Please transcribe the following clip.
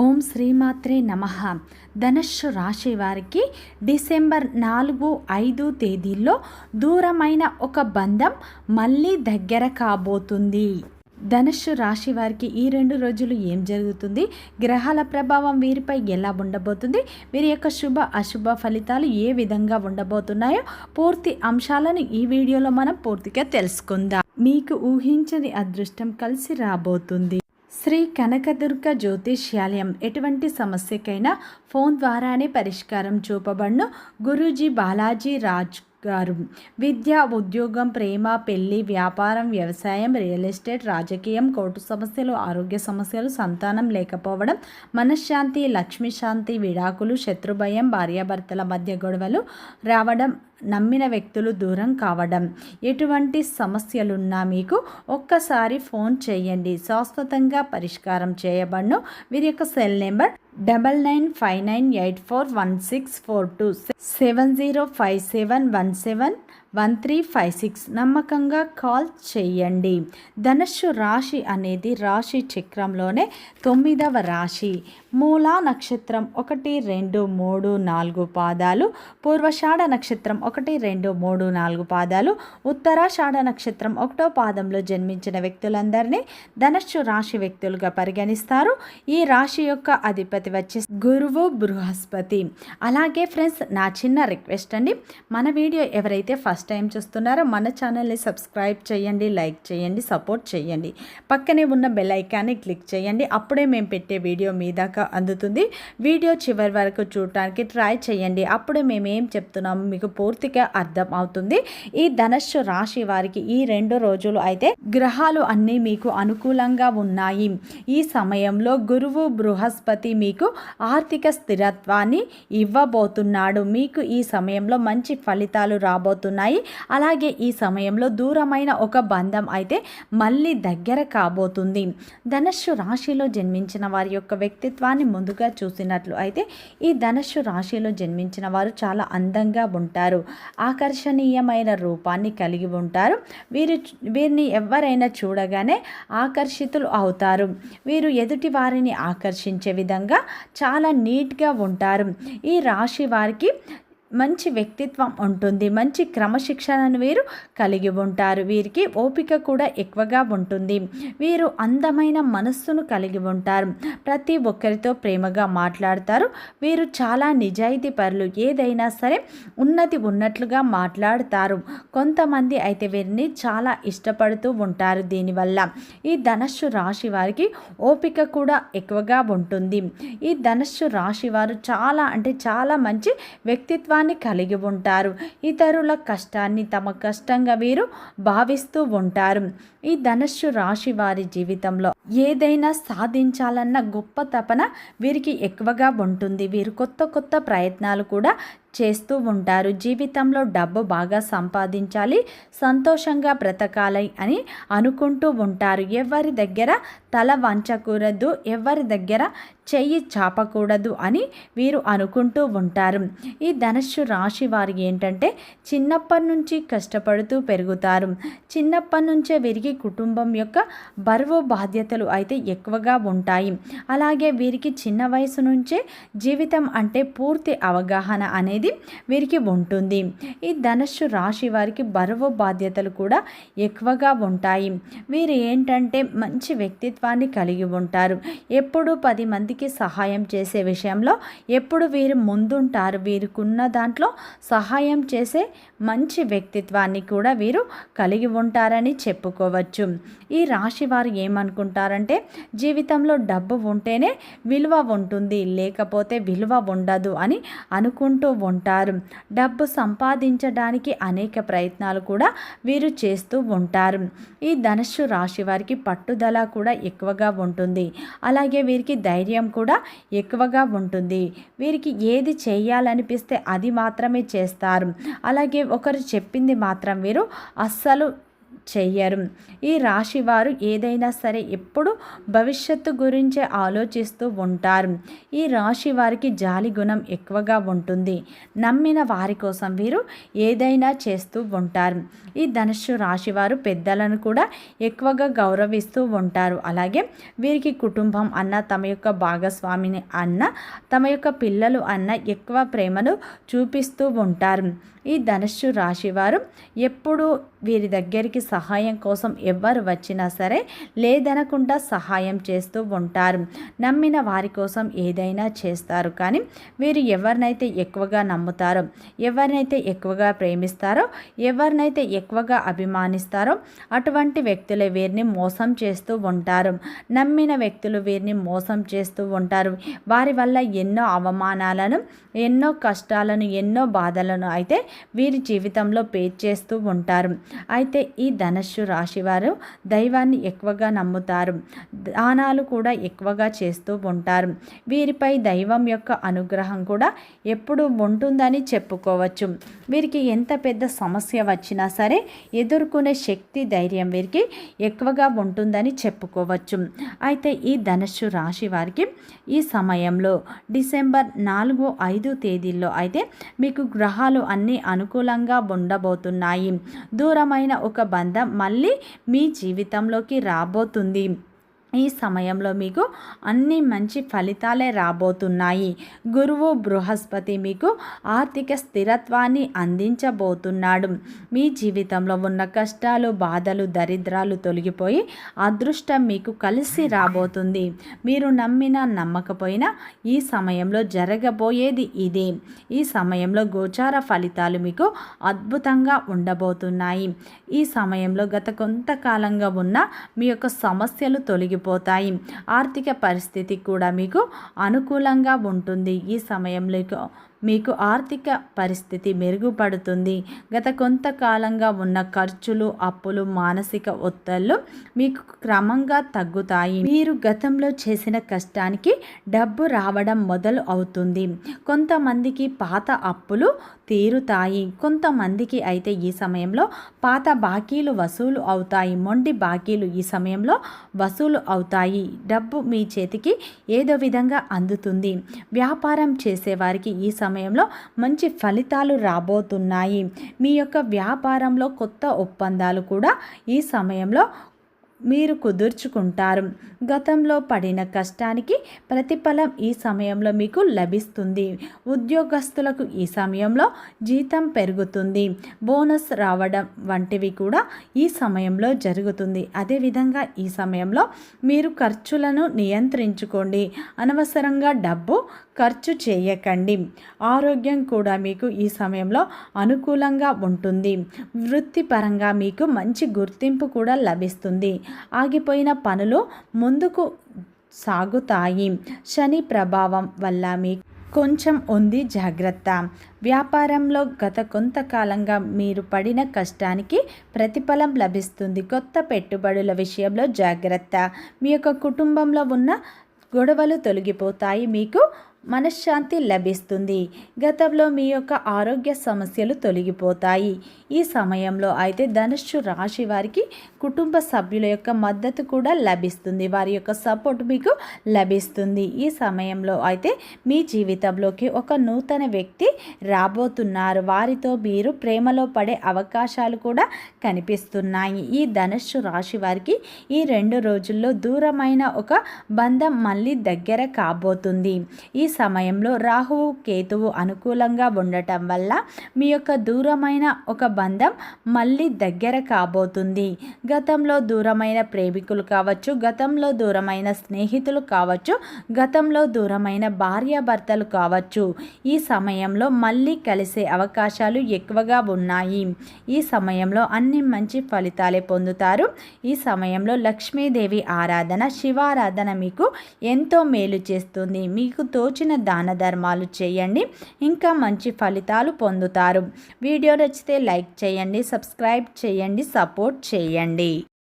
ఓం శ్రీమాత్రే నమ. ధనుస్సు రాశి వారికి డిసెంబర్ నాలుగు ఐదు తేదీల్లో దూరమైన ఒక బంధం మళ్ళీ దగ్గర కాబోతుంది. ధనుస్సు రాశి వారికి ఈ రెండు రోజులు ఏం జరుగుతుంది? గ్రహాల ప్రభావం వీరిపై ఎలా ఉండబోతుంది? వీరి యొక్క శుభ అశుభ ఫలితాలు ఏ విధంగా ఉండబోతున్నాయో పూర్తి అంశాలను ఈ వీడియోలో మనం పూర్తిగా తెలుసుకుందాం. మీకు ఊహించని అదృష్టం కలిసి రాబోతుంది. శ్రీ కనకదుర్గ జ్యోతిష్యాలయం ఎటువంటి సమస్యకైనా ఫోన్ ద్వారానే పరిష్కారం చూపబడును. గురూజీ బాలాజీ రాజ్ గారు. విద్య ఉద్యోగం ప్రేమ పెళ్ళి వ్యాపారం వ్యవసాయం రియల్ ఎస్టేట్ రాజకీయం కోర్టు సమస్యలు ఆరోగ్య సమస్యలు సంతానం లేకపోవడం మనశ్శాంతి లక్ష్మీశాంతి విడాకులు శత్రుభయం భార్యాభర్తల మధ్య గొడవలు రావడం నమ్మిన వ్యక్తులు దూరం కావడం. ఎటువంటి సమస్యలున్నా మీకు ఒక్కసారి ఫోన్ చేయండి. శాశ్వతంగా పరిష్కారం చేయబడను. వీరి యొక్క cell number double nine five nine eight four one six four two seven zero five seven one seven one three five six నమ్మకంగా కాల్ చేయండి. ధనుస్సు రాశి అనేది రాశి చక్రంలోనే తొమ్మిదవ రాశి. మూలా నక్షత్రం ఒకటి రెండు మూడు నాలుగు పాదాలు. పూర్వషాఢ నక్షత్రం ఒకటి రెండు మూడు నాలుగు పాదాలు. ఉత్తరాషాఢ నక్షత్రం ఒకటో పాదంలో జన్మించిన వ్యక్తులందరినీ ధనస్సు రాశి వ్యక్తులుగా పరిగణిస్తారు. ఈ రాశి యొక్క అధిపతి వచ్చి గురువు బృహస్పతి. అలాగే ఫ్రెండ్స్ నా చిన్న రిక్వెస్ట్ అండి. మన వీడియో ఎవరైతే ఫస్ట్ టైం చూస్తున్నారో మన ఛానల్ని సబ్స్క్రైబ్ చేయండి లైక్ చేయండి సపోర్ట్ చేయండి. పక్కనే ఉన్న బెల్ ఐకాన్ని క్లిక్ చేయండి. అప్పుడే మేము పెట్టే వీడియో మీ దాకా అందుతుంది. వీడియో చివరి వరకు చూడటానికి ట్రై చేయండి. అప్పుడే మేము ఏం చెప్తున్నాము మీకు పూర్తిగా అర్థం అవుతుంది. ఈ ధనస్సు రాశి వారికి ఈ రెండు రోజులు అయితే గ్రహాలు అన్నీ మీకు అనుకూలంగా ఉన్నాయి. ఈ సమయంలో గురువు బృహస్పతి మీకు ఆర్థిక స్థిరత్వాన్ని ఇవ్వబోతున్నాడు. మీకు ఈ సమయంలో మంచి ఫలితాలు రాబోతున్నాయి. అలాగే ఈ సమయంలో దూరమైన ఒక బంధం అయితే మళ్ళీ దగ్గర కాబోతుంది. ధనస్సు రాశిలో జన్మించిన వారి యొక్క వ్యక్తిత్వాన్ని ముందుగా చూసినట్లు అయితే ఈ ధనస్సు రాశిలో జన్మించిన వారు చాలా అందంగా ఉంటారు. ఆకర్షణీయమైన రూపాన్ని కలిగి ఉంటారు. వీరు వీరిని ఎవరైనా చూడగానే ఆకర్షితులు అవుతారు. వీరు ఎదుటి వారిని ఆకర్షించే విధంగా చాలా నీట్గా ఉంటారు. ఈ రాశి వారికి మంచి వ్యక్తిత్వం ఉంటుంది. మంచి క్రమశిక్షణను వీరు కలిగి ఉంటారు. వీరికి ఓపిక కూడా ఎక్కువగా ఉంటుంది. వీరు అందమైన మనస్సును కలిగి ఉంటారు. ప్రతి ఒక్కరితో ప్రేమగా మాట్లాడతారు. వీరు చాలా నిజాయితీ పరులు ఏదైనా సరే ఉన్నది ఉన్నట్లుగా మాట్లాడతారు. కొంతమంది అయితే వీరిని చాలా ఇష్టపడుతూ ఉంటారు. దీనివల్ల ఈ ధనస్సు రాశి వారికి ఓపిక కూడా ఎక్కువగా ఉంటుంది. ఈ ధనస్సు రాశి వారు చాలా అంటే చాలా మంచి వ్యక్తిత్వాన్ని గౌరవాన్ని కలిగి ఉంటారు. ఇతరుల కష్టాన్ని తమ కష్టంగా వీరు భావిస్తూ ఉంటారు. ఈ ధనస్సు రాశి వారి జీవితంలో ఏదైనా సాధించాలన్న గొప్ప తపన వీరికి ఎక్కువగా ఉంటుంది. వీరు కొత్త కొత్త ప్రయత్నాలు కూడా చేస్తూ ఉంటారు. జీవితంలో డబ్బు బాగా సంపాదించాలి సంతోషంగా బ్రతకాలి అని అనుకుంటూ ఉంటారు. ఎవరి దగ్గర తల వంచకూడదు ఎవరి దగ్గర చెయ్యి చాపకూడదు అని వీరు అనుకుంటూ ఉంటారు. ఈ ధనుస్సు రాశి వారు ఏంటంటే చిన్నప్పటి నుంచి కష్టపడుతూ పెరుగుతారు. చిన్నప్పటి నుంచే వీరికి కుటుంబం యొక్క బరువు బాధ్యత బాధ్యతలు అయితే ఎక్కువగా ఉంటాయి. అలాగే వీరికి చిన్న వయసు నుంచే జీవితం అంటే పూర్తి అవగాహన అనేది వీరికి ఉంటుంది. ఈ ధనుస్సు రాశి వారికి బరువు బాధ్యతలు కూడా ఎక్కువగా ఉంటాయి. వీరు ఏంటంటే మంచి వ్యక్తిత్వాన్ని కలిగి ఉంటారు. ఎప్పుడు పది మందికి సహాయం చేసే విషయంలో ఎప్పుడు వీరు ముందుంటారు. వీరికున్న దాంట్లో సహాయం చేసే మంచి వ్యక్తిత్వాన్ని కూడా వీరు కలిగి ఉంటారని చెప్పుకోవచ్చు. ఈ రాశి వారు ఏమనుకుంటారు? ఏమంటారంటే జీవితంలో డబ్బు ఉంటేనే విలువ ఉంటుంది లేకపోతే విలువ ఉండదు అని అనుకుంటూ ఉంటారు. డబ్బు సంపాదించడానికి అనేక ప్రయత్నాలు కూడా వీరు చేస్తూ ఉంటారు. ఈ ధనుస్సు రాశి వారికి పట్టుదల కూడా ఎక్కువగా ఉంటుంది. అలాగే వీరికి ధైర్యం కూడా ఎక్కువగా ఉంటుంది. వీరికి ఏది చేయాలనిపిస్తే అది మాత్రమే చేస్తారు. అలాగే ఒకరు చెప్పింది మాత్రం వీరు అస్సలు చెయ్యరు. ఈ రాశి వారు ఏదైనా సరే ఎప్పుడు భవిష్యత్తు గురించే ఆలోచిస్తూ ఉంటారు. ఈ రాశి వారికి జాలి గుణం ఎక్కువగా ఉంటుంది. నమ్మిన వారి కోసం వీరు ఏదైనా చేస్తూ ఉంటారు. ఈ ధనుస్సు రాశి వారు పెద్దలను కూడా ఎక్కువగా గౌరవిస్తూ ఉంటారు. అలాగే వీరికి కుటుంబం అన్న తమ యొక్క భాగస్వామిని అన్న తమ యొక్క పిల్లలు అన్న ఎక్కువ ప్రేమను చూపిస్తూ ఉంటారు. ఈ ధనుస్సు రాశివారు ఎప్పుడు వీరి దగ్గరికి సహాయం కోసం ఎవ్వరు వచ్చినా సరే లేదనకుండా సహాయం చేస్తూ ఉంటారు. నమ్మిన వారి కోసం ఏదైనా చేస్తారు. కానీ వీరు ఎవరినైతే ఎక్కువగా నమ్ముతారో ఎవరినైతే ఎక్కువగా ప్రేమిస్తారో ఎవరినైతే ఎక్కువగా అభిమానిస్తారో అటువంటి వ్యక్తులే వీరిని మోసం చేస్తూ ఉంటారు. నమ్మిన వ్యక్తులు వీరిని మోసం చేస్తూ ఉంటారు. వారి వల్ల ఎన్నో అవమానాలను ఎన్నో కష్టాలను ఎన్నో బాధలను అయితే వీరి జీవితంలో పే చేస్తూ ఉంటారు. అయితే ఈ ధనస్సు రాశివారు దైవాన్ని ఎక్కువగా నమ్ముతారు. దానాలు కూడా ఎక్కువగా చేస్తూ ఉంటారు. వీరిపై దైవం యొక్క అనుగ్రహం కూడా ఎప్పుడు ఉంటుందని చెప్పుకోవచ్చు. వీరికి ఎంత పెద్ద సమస్య వచ్చినా సరే ఎదుర్కొనే శక్తి ధైర్యం వీరికి ఎక్కువగా ఉంటుందని చెప్పుకోవచ్చు. అయితే ఈ ధనస్సు రాశి వారికి ఈ సమయంలో డిసెంబర్ నాలుగు ఐదు తేదీల్లో అయితే మీకు గ్రహాలు అన్నీ అనుకూలంగా ఉండబోతున్నాయి. దూరమైన ఒక బంధం మళ్ళీ మీ జీవితంలోకి రాబోతుంది. ఈ సమయంలో మీకు అన్ని మంచి ఫలితాలే రాబోతున్నాయి. గురువు బృహస్పతి మీకు ఆర్థిక స్థిరత్వాన్ని అందించబోతున్నాడు. మీ జీవితంలో ఉన్న కష్టాలు బాధలు దరిద్రాలు తొలగిపోయి అదృష్టం మీకు కలిసి రాబోతుంది. మీరు నమ్మిన నమ్మకపోయినా ఈ సమయంలో జరగబోయేది ఇదే. ఈ సమయంలో గోచార ఫలితాలు మీకు అద్భుతంగా ఉండబోతున్నాయి. ఈ సమయంలో గత కొంతకాలంగా ఉన్న మీ యొక్క సమస్యలు తొలగి తగ్గిపోతాయి ఆర్థిక పరిస్థితి కూడా మీకు అనుకూలంగా ఉంటుంది ఈ సమయంలో. మీకు ఆర్థిక పరిస్థితి మెరుగుపడుతుంది. గత కొంతకాలంగా ఉన్న ఖర్చులు అప్పులు మానసిక ఒత్తిళ్ళు మీకు క్రమంగా తగ్గుతాయి. మీరు గతంలో చేసిన కష్టానికి డబ్బు రావడం మొదలు అవుతుంది. కొంతమందికి పాత అప్పులు తీరుతాయి. కొంతమందికి అయితే ఈ సమయంలో పాత బాకీలు వసూలు అవుతాయి. మొండి బాకీలు ఈ సమయంలో వసూలు అవుతాయి. డబ్బు మీ చేతికి ఏదో విధంగా అందుతుంది. వ్యాపారం చేసేవారికి ఈ సమయంలో మంచి ఫలితాలు రాబోతున్నాయి. మీ యొక్క వ్యాపారంలో కొత్త ఒప్పందాలు కూడా ఈ సమయంలో మీరు కుదుర్చుకుంటారు. గతంలో పడిన కష్టానికి ప్రతిఫలం ఈ సమయంలో మీకు లభిస్తుంది. ఉద్యోగస్తులకు ఈ సమయంలో జీతం పెరుగుతుంది. బోనస్ రావడం వంటివి కూడా ఈ సమయంలో జరుగుతుంది. అదేవిధంగా ఈ సమయంలో మీరు ఖర్చులను నియంత్రించుకోండి. అనవసరంగా డబ్బు ఖర్చు చేయకండి. ఆరోగ్యం కూడా మీకు ఈ సమయంలో అనుకూలంగా ఉంటుంది. వృత్తిపరంగా మీకు మంచి గుర్తింపు కూడా లభిస్తుంది. ఆగిపోయిన పనులు ముందుకు సాగుతాయి. శని ప్రభావం వల్ల మీకు కొంచెం ఉంది జాగ్రత్త. వ్యాపారంలో గత కొంతకాలంగా మీరు పడిన కష్టానికి ప్రతిఫలం లభిస్తుంది. కొత్త పెట్టుబడుల విషయంలో జాగ్రత్త. మీ యొక్క కుటుంబంలో ఉన్న గొడవలు తొలగిపోతాయి. మీకు మనశ్శాంతి లభిస్తుంది. గతంలో మీ యొక్క ఆరోగ్య సమస్యలు తొలగిపోతాయి. ఈ సమయంలో అయితే ధనుష్ రాశి వారికి కుటుంబ సభ్యుల యొక్క మద్దతు కూడా లభిస్తుంది. వారి యొక్క సపోర్ట్ మీకు లభిస్తుంది. ఈ సమయంలో అయితే మీ జీవితంలోకి ఒక నూతన వ్యక్తి రాబోతున్నారు. వారితో మీరు ప్రేమలో పడే అవకాశాలు కూడా కనిపిస్తున్నాయి. ఈ ధనుషు రాశి వారికి ఈ రెండు రోజుల్లో దూరమైన ఒక బంధం మళ్ళీ దగ్గర కాబోతుంది. ఈ సమయంలో రాహువు కేతువు అనుకూలంగా ఉండటం వల్ల మీ యొక్క దూరమైన ఒక బంధం మళ్ళీ దగ్గర కాబోతుంది. గతంలో దూరమైన ప్రేమికులు కావచ్చు గతంలో దూరమైన స్నేహితులు కావచ్చు గతంలో దూరమైన భార్యాభర్తలు కావచ్చు ఈ సమయంలో మళ్ళీ కలిసే అవకాశాలు ఎక్కువగా ఉన్నాయి. ఈ సమయంలో అన్ని మంచి ఫలితాలే పొందుతారు. ఈ సమయంలో లక్ష్మీదేవి ఆరాధన శివారాధన మీకు ఎంతో మేలు చేస్తుంది. మీకు తోచి నచ్చిన దాన ధర్మాలు చేయండి. ఇంకా మంచి ఫలితాలు పొందుతారు. వీడియో నచ్చితే లైక్ చేయండి సబ్స్క్రైబ్ చేయండి సపోర్ట్ చేయండి.